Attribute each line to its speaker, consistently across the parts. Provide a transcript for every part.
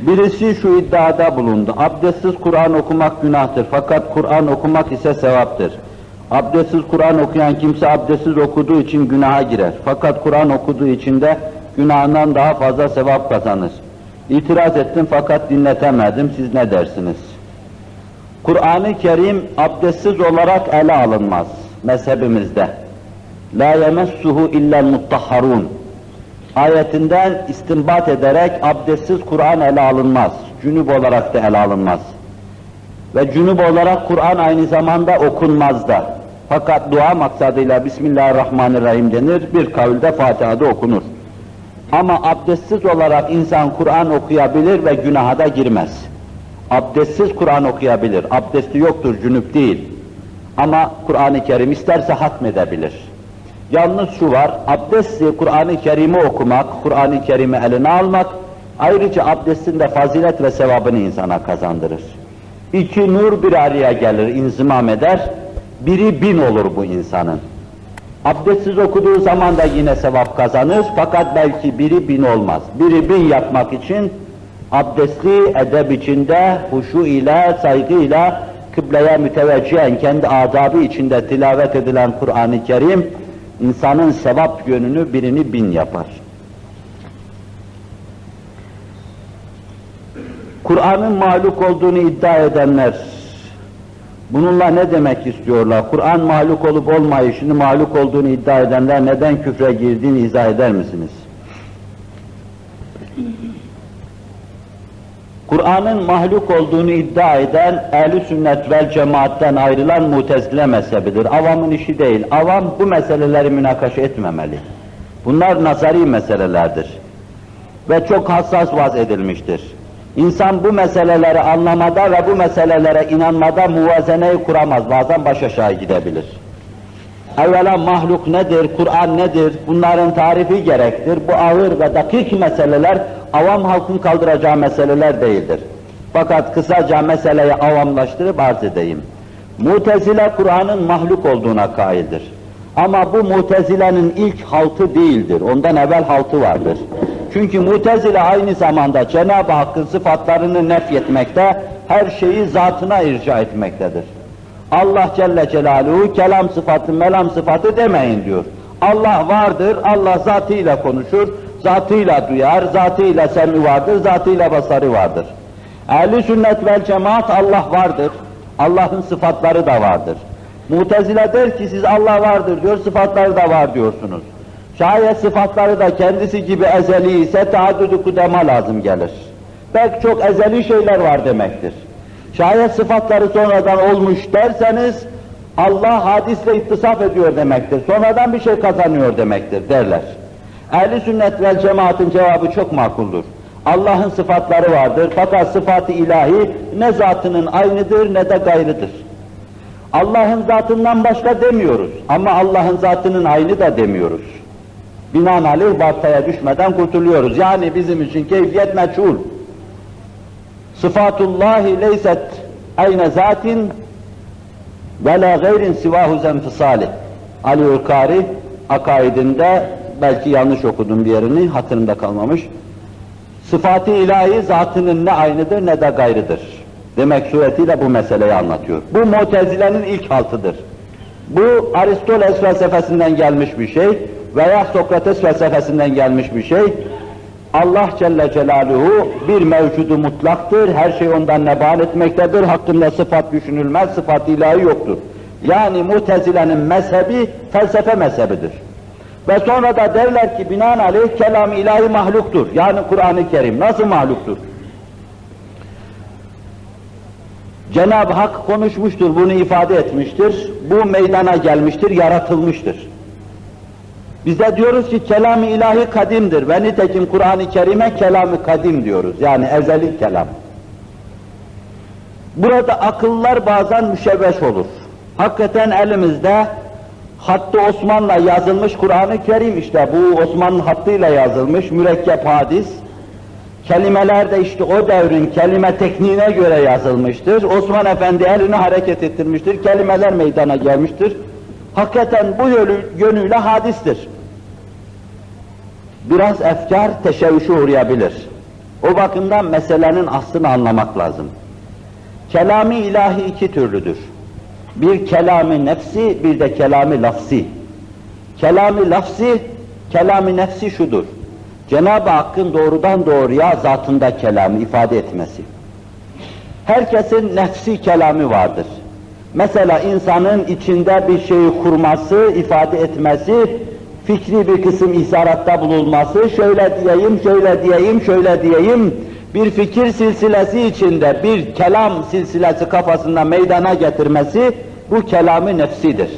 Speaker 1: Birisi şu iddiada bulundu. Abdestsiz Kur'an okumak günahtır fakat Kur'an okumak ise sevaptır. Abdestsiz Kur'an okuyan kimse abdestsiz okuduğu için günaha girer. Fakat Kur'an okuduğu için de günahından daha fazla sevap kazanır. İtiraz ettim fakat dinletemedim. Siz ne dersiniz? Kur'an-ı Kerim abdestsiz olarak ele alınmaz mezhebimizde. La yemessuhu illel muttahharun. Ayetinden istinbat ederek abdestsiz Kur'an ele alınmaz. Cünüp olarak da ele alınmaz. Ve cünüp olarak Kur'an aynı zamanda okunmaz da. Fakat dua maksadıyla Bismillahirrahmanirrahim denir, bir kavilde Fatiha'da okunur. Ama abdestsiz olarak insan Kur'an okuyabilir ve günaha da girmez. Abdestsiz Kur'an okuyabilir, abdesti yoktur, cünüp değil. Ama Kur'an-ı Kerim isterse hatmedebilir. Yalnız şu var, abdestli Kur'an-ı Kerim'i okumak, Kur'an-ı Kerim'i eline almak, ayrıca abdestin de fazilet ve sevabını insana kazandırır. İki nur bir araya gelir, inzimam eder, biri bin olur bu insanın. Abdestsiz okuduğu zaman da yine sevap kazanır, fakat belki biri bin olmaz. Biri bin yapmak için abdestli edeb içinde, huşu ile, saygı ile, kıbleye müteveccihen kendi adabı içinde tilavet edilen Kur'an-ı Kerim, insanın sevap yönünü birini bin yapar. Kur'an'ın mahluk olduğunu iddia edenler, bununla ne demek istiyorlar? Kur'an mahluk olup olmayışını, mahluk olduğunu iddia edenler neden küfre girdiğini izah eder misiniz? Kur'an'ın mahluk olduğunu iddia eden ehl sünnet vel cemaatten ayrılan mutezile mezhebidir. Avamın işi değil. Avam bu meseleleri münakaşa etmemeli. Bunlar nazari meselelerdir. Ve çok hassas vaz edilmiştir. İnsan bu meseleleri anlamada ve bu meselelere inanmada muvazeneyi kuramaz. Bazen baş aşağı gidebilir. Evvela mahluk nedir, Kur'an nedir, bunların tarifi gerektir. Bu ağır ve dakik meseleler avam halkın kaldıracağı meseleler değildir. Fakat kısaca meseleyi avamlaştırıp arz edeyim. Mutezile Kur'an'ın mahluk olduğuna kaildir. Ama bu mutezilenin ilk haltı değildir. Ondan evvel haltı vardır. Çünkü mutezile aynı zamanda Cenab-ı Hakk'ın sıfatlarını nefyetmekte, her şeyi zatına irca etmektedir. Allah Celle Celaluhu kelam sıfatı, melam sıfatı demeyin diyor. Allah vardır, Allah zatıyla konuşur, zatıyla duyar, zatıyla semi vardır, zatıyla basarı vardır. Ehli sünnet vel cemaat Allah vardır, Allah'ın sıfatları da vardır. Mutezile der ki siz Allah vardır diyor, sıfatları da var diyorsunuz. Şayet sıfatları da kendisi gibi ezeli ise taaddüdü kudema lazım gelir. Belki çok ezeli şeyler var demektir. Şayet sıfatları sonradan olmuş derseniz, Allah hadisle ittisaf ediyor demektir. Sonradan bir şey kazanıyor demektir derler. Ehli sünnet vel cemaatin cevabı çok makuldur. Allah'ın sıfatları vardır fakat sıfatı ilahi ne zatının aynıdır ne de gayrıdır. Allah'ın zatından başka demiyoruz ama Allah'ın zatının aynı da demiyoruz. Binaenaleyh bartaya düşmeden kurtuluyoruz. Yani bizim için keyfiyet meçhul. Sıfatullahi leyset ayne zatin ve la gayrin sivahu zenfisali. Ali Ülkari akaidinde belki yanlış okudum bir yerini hatırımda kalmamış. Sıfatı ilahi zatının ne aynıdır ne de gayrıdır. Demek suretiyle bu meseleyi anlatıyor. Bu Mutezile'nin ilk haltıdır. Bu Aristoteles felsefesinden gelmiş bir şey veya Sokrates felsefesinden gelmiş bir şey. Allah Celle Celaluhu bir mevcudu mutlaktır, her şey ondan neban etmektedir, hakkında sıfat düşünülmez, sıfat ilahi yoktur. Yani Mutezile'nin mezhebi felsefe mezhebidir. Ve sonra da derler ki binaenaleyh kelam ilahi mahluktur. Yani Kur'an-ı Kerim nasıl mahluktur? Cenab-ı Hak konuşmuştur, bunu ifade etmiştir. Bu meydana gelmiştir, yaratılmıştır. Biz de diyoruz ki kelam-ı ilahi kadimdir ve nitekim Kur'an-ı Kerim'e kelam-ı kadim diyoruz. Yani ezeli kelam. Burada akıllar bazen müşevveş olur. Hakikaten elimizde hattı Osman'la yazılmış Kur'an-ı Kerim işte bu Osman'ın hattıyla yazılmış mürekkep hadis. Kelimeler de işte o devrin kelime tekniğine göre yazılmıştır. Osman Efendi elini hareket ettirmiştir, kelimeler meydana gelmiştir. Hakikaten bu yönü, yönüyle hadistir. Biraz efkar teşebbüşe uğrayabilir. O bakımdan meselenin aslını anlamak lazım. Kelami ilahi iki türlüdür. Bir kelami nefsi, bir de kelami lafsi. Kelami lafsi, kelami nefsi şudur. Cenab-ı Hakk'ın doğrudan doğruya zatında kelamı ifade etmesi. Herkesin nefsi kelamı vardır. Mesela insanın içinde bir şeyi kurması, ifade etmesi, fikri bir kısım isharatta bulunması, şöyle diyeyim, şöyle diyeyim, şöyle diyeyim, bir fikir silsilesi içinde bir kelam silsilesi kafasında meydana getirmesi, bu kelamı nefsidir.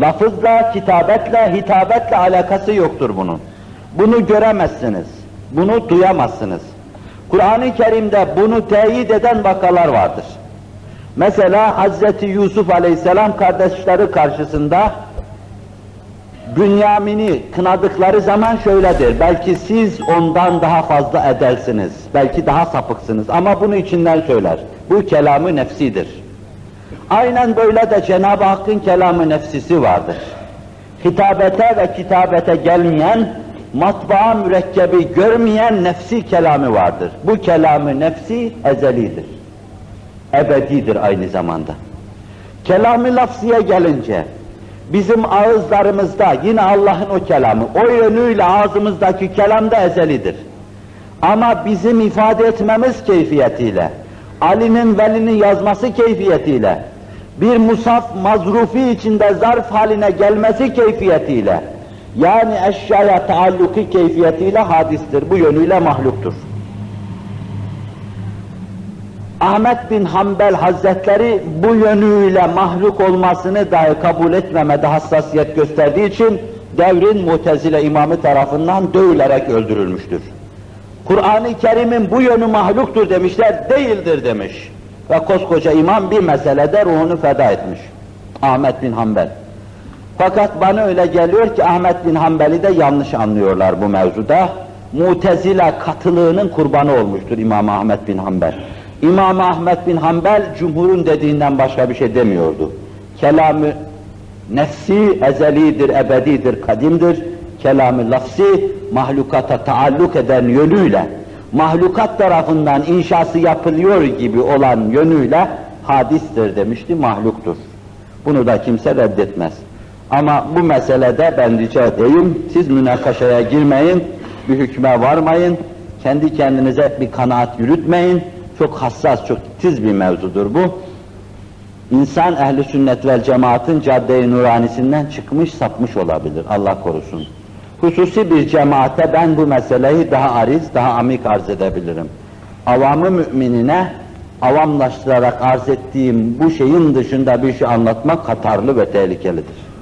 Speaker 1: Lafızla, kitabetle, hitabetle alakası yoktur bunun. Bunu göremezsiniz, bunu duyamazsınız. Kur'an-ı Kerim'de bunu teyit eden vakalar vardır. Mesela Hz. Yusuf Aleyhisselam kardeşleri karşısında Bünyamin'i kınadıkları zaman şöyledir. Belki siz ondan daha fazla edersiniz. Belki daha sapıksınız. Ama bunu içinden söyler. Bu kelamı nefsidir. Aynen böyle de Cenab-ı Hakk'ın kelamı nefsisi vardır. Hitabete ve kitabete gelmeyen, matbaa mürekkebi görmeyen nefsi kelamı vardır. Bu kelamı nefsi ezelidir. Ebedidir aynı zamanda. Kelamı lafziye gelince, bizim ağızlarımızda yine Allah'ın o kelamı, o yönüyle ağzımızdaki kelam da ezelidir. Ama bizim ifade etmemiz keyfiyetiyle, Ali'nin velinin yazması keyfiyetiyle, bir musaf mazrufi içinde zarf haline gelmesi keyfiyetiyle, yani eşyaya taalluki keyfiyetiyle hadistir, bu yönüyle mahluktur. Ahmet bin Hanbel Hazretleri bu yönüyle mahluk olmasını dahi kabul etmemede hassasiyet gösterdiği için devrin Mutezile imamı tarafından dövülerek öldürülmüştür. Kur'an-ı Kerim'in bu yönü mahluktur demişler, değildir demiş. Ve koskoca imam bir meselede ruhunu feda etmiş. Ahmet bin Hanbel. Fakat bana öyle geliyor ki Ahmet bin Hanbel'i de yanlış anlıyorlar bu mevzuda. Mutezile katılığının kurbanı olmuştur İmam Ahmet bin Hanbel. İmam Ahmet bin Hanbel cumhurun dediğinden başka bir şey demiyordu. Kelamı nefsi ezelidir, ebedidir, kadimdir. Kelamı lafsi mahlukata taalluk eden yönüyle mahlukat tarafından inşası yapılıyor gibi olan yönüyle hadistir demişti, mahluktur. Bunu da kimse reddetmez. Ama bu meselede ben rica edeyim, siz münakaşaya girmeyin, bir hükme varmayın, kendi kendinize bir kanaat yürütmeyin. Çok hassas, çok tiz bir mevzudur bu. İnsan ehli sünnet vel cemaatin cadde-i nuranisinden çıkmış, sapmış olabilir. Allah korusun. Hususi bir cemaate ben bu meseleyi daha ariz, daha amik arz edebilirim. Avamı müminine avamlaştırarak arz ettiğim bu şeyin dışında bir şey anlatmak hatarlı ve tehlikelidir.